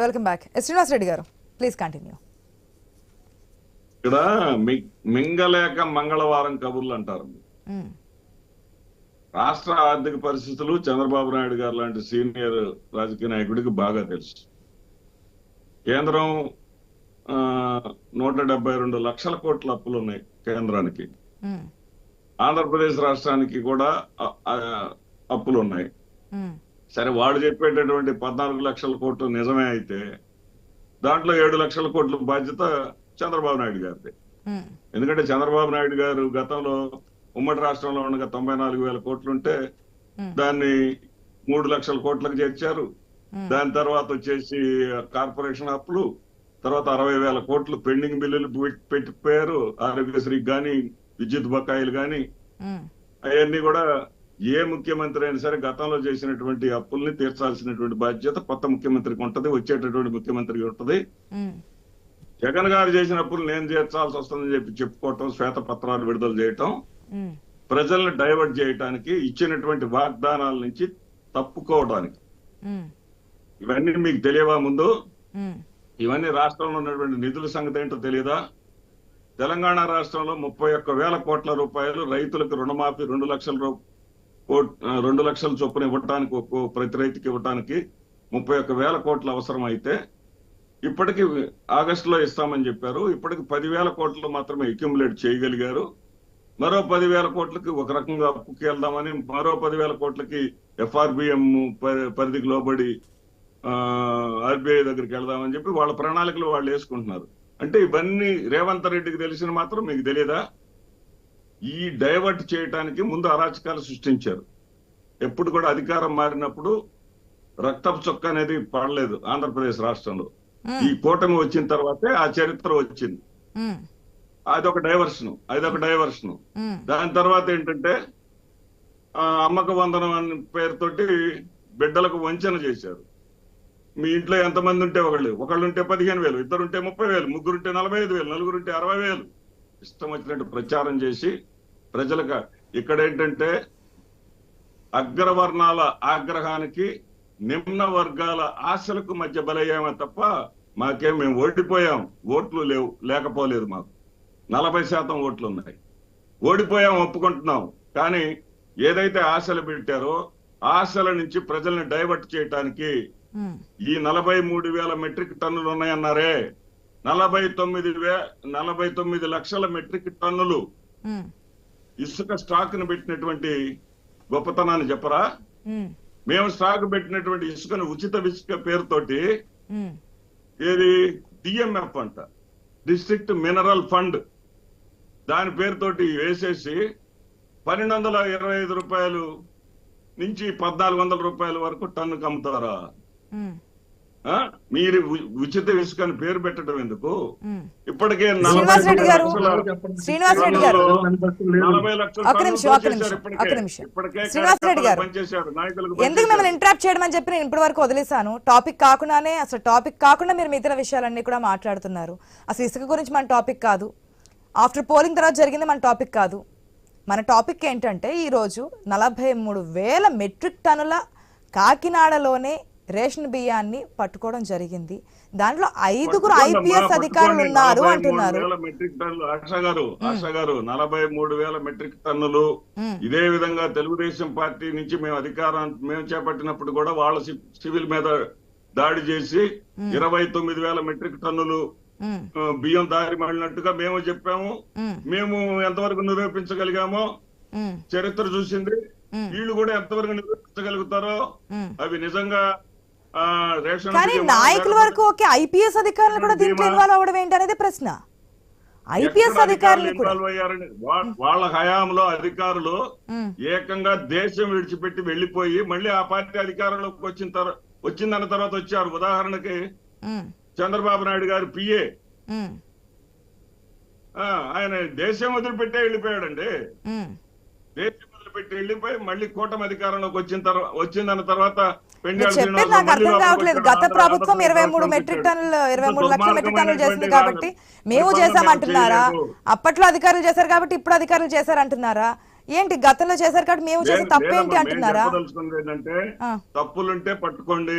Welcome back Srinivas Reddy గారు please continue ఇక్కడ మింగలేక మంగళవారం కబుర్లు అంటారు. రాష్ట్ర ఆర్థిక పరిస్థితులు చంద్రబాబు నాయుడు గారు లాంటి సీనియర్ రాజకీయ నాయకుడికి బాగా తెలుసు. కేంద్రం నూట డెబ్బై రెండు లక్షల కోట్ల అప్పులు ఉన్నాయి కేంద్రానికి. ఆంధ్రప్రదేశ్ రాష్ట్రానికి కూడా అప్పులు ఉన్నాయి. సరే వాడు చెప్పేటటువంటి పద్నాలుగు లక్షల కోట్లు నిజమే అయితే దాంట్లో ఏడు లక్షల కోట్ల బాధ్యత చంద్రబాబు నాయుడు గారిది. ఎందుకంటే చంద్రబాబు నాయుడు గారు గతంలో ఉమ్మడి రాష్ట్రంలో ఉండగా తొంభై నాలుగు వేల కోట్లుంటే దాన్ని మూడు లక్షల కోట్లకు చేర్చారు. దాని తర్వాత వచ్చేసి కార్పొరేషన్ అప్పులు తర్వాత అరవై వేల కోట్లు పెండింగ్ బిల్లులు పెట్- పెట్టిపోయారు. ఆరోగ్యశ్రీకి గాని విద్యుత్ బకాయిలు గాని అవన్నీ కూడా ఏ ముఖ్యమంత్రి అయినా సరే గతంలో చేసినటువంటి అప్పుల్ని తీర్చాల్సినటువంటి బాధ్యత కొత్త ముఖ్యమంత్రికి ఉంటది వచ్చేటటువంటి ముఖ్యమంత్రికి ఉంటది. జగన్ గారు చేసిన అప్పులు నేను తీర్చాల్సి వస్తుందని చెప్పి చెప్పుకోవటం శ్వేత పత్రాలు విడుదల చేయటం ప్రజల్ని డైవర్ట్ చేయటానికి ఇచ్చినటువంటి వాగ్దానాల నుంచి తప్పుకోవడానికి. ఇవన్నీ మీకు తెలియవా ముందు? ఇవన్నీ రాష్ట్రంలో ఉన్నటువంటి నిధుల సంగతి ఏంటో తెలియదా తెలంగాణ రాష్ట్రంలో ముప్పై ఒక్క వేల కోట్ల రూపాయలు రైతులకు రుణమాఫీ రెండు లక్షల రూ- కోట్- ఆ, రెండు లక్షల చొప్పున ఇవ్వటానికి ఒక్కో ప్రతి రైతుకి ఇవ్వటానికి ముప్పై ఒక్క వేల కోట్లు అవసరం అయితే ఇప్పటికి ఆగస్టులో ఇస్తామని చెప్పారు. ఇప్పటికి పదివేల కోట్లు మాత్రమే అక్యుములేట్ చేయగలిగారు. మరో పదివేల కోట్లకి ఒక రకంగా అప్పుకి వెళ్దామని మరో పదివేల కోట్లకి ఎఫ్ఆర్బిఎం పరిధికి లోబడి ఆర్బీఐ దగ్గరికి వెళ్దామని చెప్పి వాళ్ళ ప్రణాళికలు వాళ్ళు వేసుకుంటున్నారు. అంటే ఇవన్నీ రేవంత్ రెడ్డికి తెలిసిన మాత్రం మీకు తెలియదా ఈ డైవర్ట్ చేయటానికి ముందు అరాచకాలు సృష్టించారు. ఎప్పుడు కూడా అధికారం మారినప్పుడు రక్తపు చొక్క అనేది పడలేదు ఆంధ్రప్రదేశ్ రాష్ట్రంలో. ఈ కూటమి వచ్చిన తర్వాతే ఆ చరిత్ర వచ్చింది. అదొక డైవర్షన్ అదొక డైవర్షన్. దాని తర్వాత ఏంటంటే ఆ, అమ్మక వందనం అనే పేరుతోటి బిడ్డలకు వంచన చేశారు. మీ ఇంట్లో ఎంతమంది ఉంటే ఒకళ్ళు ఒకళ్ళు ఉంటే పదిహేను వేలు ఇద్దరు ఉంటే ముప్పై వేలు ముగ్గురు ఉంటే నలభై ఐదు వేలు నలుగురు ఉంటే అరవై వేలు. ఇష్టం వచ్చినట్టు ప్రచారం చేసి ప్రజలకు ఇక్కడ ఏంటంటే అగ్రవర్ణాల ఆగ్రహానికి నిమ్న వర్గాల ఆశలకు మధ్య బలయ్యామే తప్ప మాకేం మేము ఓడిపోయాం. ఓట్లు లేవు లేకపోలేదు మాకు. నలభై శాతం ఓట్లు ఉన్నాయి ఓడిపోయాం ఒప్పుకుంటున్నాం. కానీ ఏదైతే ఆశలు పెట్టారో ఆశల నుంచి ప్రజల్ని డైవర్ట్ చేయటానికి ఈ నలభై మూడు వేల మెట్రిక్ టన్నులు ఉన్నాయన్నారే. నలభై తొమ్మిది వే నలభై తొమ్మిది లక్షల మెట్రిక్ టన్నులు ఇసుక స్టాక్ను పెట్టినటువంటి గొప్పతనాన్ని చెప్పరా? మేము. స్టాక్ పెట్టినటువంటి ఇసుకను ఉచిత ఇసుక పేరుతోటి ఏది? డిఎంఎఫ్ అంట. డిస్ట్రిక్ట్ మినరల్ ఫండ్ దాని పేరుతోటి వేసేసి పన్నెండు వందల ఇరవై ఐదు రూపాయలు నుంచి పద్నాలుగు వందల రూపాయల వరకు టన్నుకు అమ్ముతారా? మీరు ఉచిత ఇసుక అని పేరు పెట్టడం ఎందుకు? ఇప్పటికే ఎందుకు. మిమ్మల్ని ఇంటరాప్ట్ చేయడం అని చెప్పి నేను ఇప్పటి వరకు వదిలేశాను. టాపిక్ కాకుండానే అసలు టాపిక్ కాకుండా మీరు మిగతా విషయాలన్నీ కూడా మాట్లాడుతున్నారు. అసలు ఇసుక గురించి మన టాపిక్ కాదు. ఆఫ్టర్ పోలింగ్ తర్వాత జరిగింది మన టాపిక్ కాదు. మన టాపిక్ ఏంటంటే ఈరోజు నలభై మూడు వేల మెట్రిక్ టన్నుల కాకినాడలోనే రేషన్ బియ్యాన్ని పట్టుకోవడం జరిగింది. దాంట్లో ఐదుగురు ఐపీఎస్ అధికారులు. ఉన్నారు 43 అంటున్నారు. మెట్రిక్ టన్నులు ఆశ గారు ఆశ గారు నలభై మూడు వేల మెట్రిక్ టన్నులు. ఇదే విధంగా తెలుగుదేశం పార్టీ నుంచి మేము అధికారం మేము చేపట్టినప్పుడు కూడా వాళ్ళ సివిల్ మీద దాడి చేసి ఇరవై తొమ్మిది వేల మెట్రిక్ టన్నులు బియ్యం దారి మళ్ళినట్టుగా మేము చెప్పాము. మేము. ఎంతవరకు నిరూపించగలిగామో చరిత్ర చూసింది. వీళ్ళు కూడా ఎంతవరకు నిరూపించగలుగుతారో. అవి నిజంగా కానీ నాయకుల వరకు ఓకే ఐపీఎస్ అధికారులు కూడా దీంట్లో. ఇన్వాల్వ్ అవ్వడం ఏంటి అనేది ప్రశ్న. ఐపీఎస్ అధికారులు ఇన్వాల్వ్ అయ్యారని వాళ్ళ హయాంలో అధికారులు ఏకంగా దేశం విడిచిపెట్టి వెళ్ళిపోయి మళ్ళీ ఆ పార్టీ అధికారంలోకి వచ్చిన తర్వాత వచ్చిందన్న తర్వాత వచ్చారు. ఉదాహరణకి చంద్రబాబు నాయుడు గారు పిఏ. ఆయన దేశం వదిలిపెట్టే వెళ్ళిపోయాడండి. దేశం వదిలిపెట్టి వెళ్ళిపోయి మళ్ళీ కూటమి అధికారంలోకి వచ్చిన తర్వాత వచ్చిందన్న తర్వాత చెప్పేది నాకు అర్థం కావట్లేదు. గత ప్రభుత్వం ఇరవై మూడు మెట్రిక్. టన్నులు ఇరవై మూడు లక్షల మెట్రిక్ టన్నులు చేసింది కాబట్టి మేము చేయలేదు. అప్పట్లో అధికారులు చేశారు కాబట్టి ఇప్పుడు అధికారులు చేశారంటున్నారా ఏంటి గతంలో చేశారు కాబట్టి మేము చేసే లేదు- తప్పు ఏంటి లేదమ్మా, మేము అంటున్నారా? ఏంటంటే తప్పులుంటే పట్టుకోండి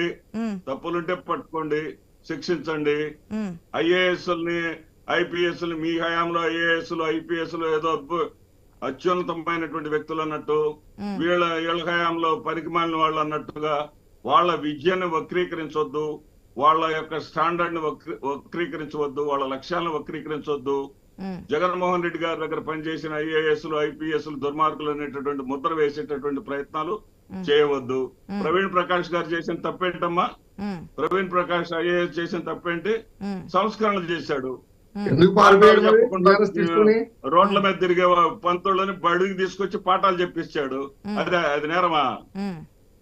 తప్పులుంటే పట్టుకోండి శిక్షించండి. ఉమ్, ఐఏఎస్ని ఐపీఎస్ మీ హయాంలో ఐఏఎస్ ఐపీఎస్ ఏదో అత్యున్నతమైనటువంటి వ్యక్తులు అన్నట్టు వీళ్ళ వీళ్ళ హయాంలో పరికిమాలిన వాళ్ళు అన్నట్టుగా వాళ్ళ విద్యను వక్రీకరించవద్దు వాళ్ళ యొక్క స్టాండర్డ్ని వక్రీ- వక్రీకరించవద్దు వాళ్ళ లక్ష్యాలను వక్రీకరించవద్దు ఉమ్, జగన్మోహన్ రెడ్డి గారి దగ్గర పనిచేసిన ఐఏఎస్ ఐపీఎస్ దుర్మార్గులు అనేటటువంటి ముద్ర వేసేటటువంటి ప్రయత్నాలు చేయవద్దు. ప్రవీణ్ ప్రకాష్ గారు చేసిన తప్పేంటమ్మా? ప్రవీణ్ ప్రకాష్ ఐఏఎస్ చేసిన తప్పేంటి? సంస్కరణలు చేశాడు. ఎందుకు రోడ్ల మీద తిరిగే పంతులని బడికి తీసుకొచ్చి పాఠాలు చెప్పిస్తాడు అదే అది నేరమా.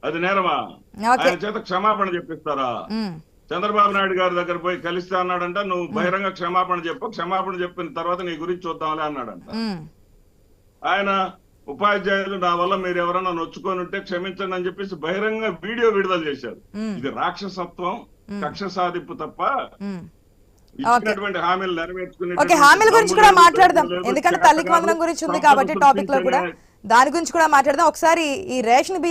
అది నేరమా? ఆయన చేత క్షమాపణ చెప్పిస్తారా? చంద్రబాబు నాయుడు గారి దగ్గర పోయి కలిస్తే అన్నాడంట నువ్వు బహిరంగ క్షమాపణ చెప్పు క్షమాపణ చెప్పిన తర్వాత నీ గురించి చూద్దాంలే అన్నాడంట. ఆయన ఉపాధ్యాయులు నా వల్ల మీరు ఎవరైనా నొచ్చుకొని ఉంటే క్షమించండి అని చెప్పేసి బహిరంగ వీడియో విడుదల చేశారు. ఇది రాక్షసత్వం కక్ష సాధింపు తప్ప ఓకే. హామీల గురించి కూడా మాట్లాడదాం. ఎందుకంటే తల్లికి వందనం గురించి ఉంది కాబట్టి టాపిక్లో కూడా దాని గురించి కూడా మాట్లాడదాం. ఒకసారి ఈ రేషన్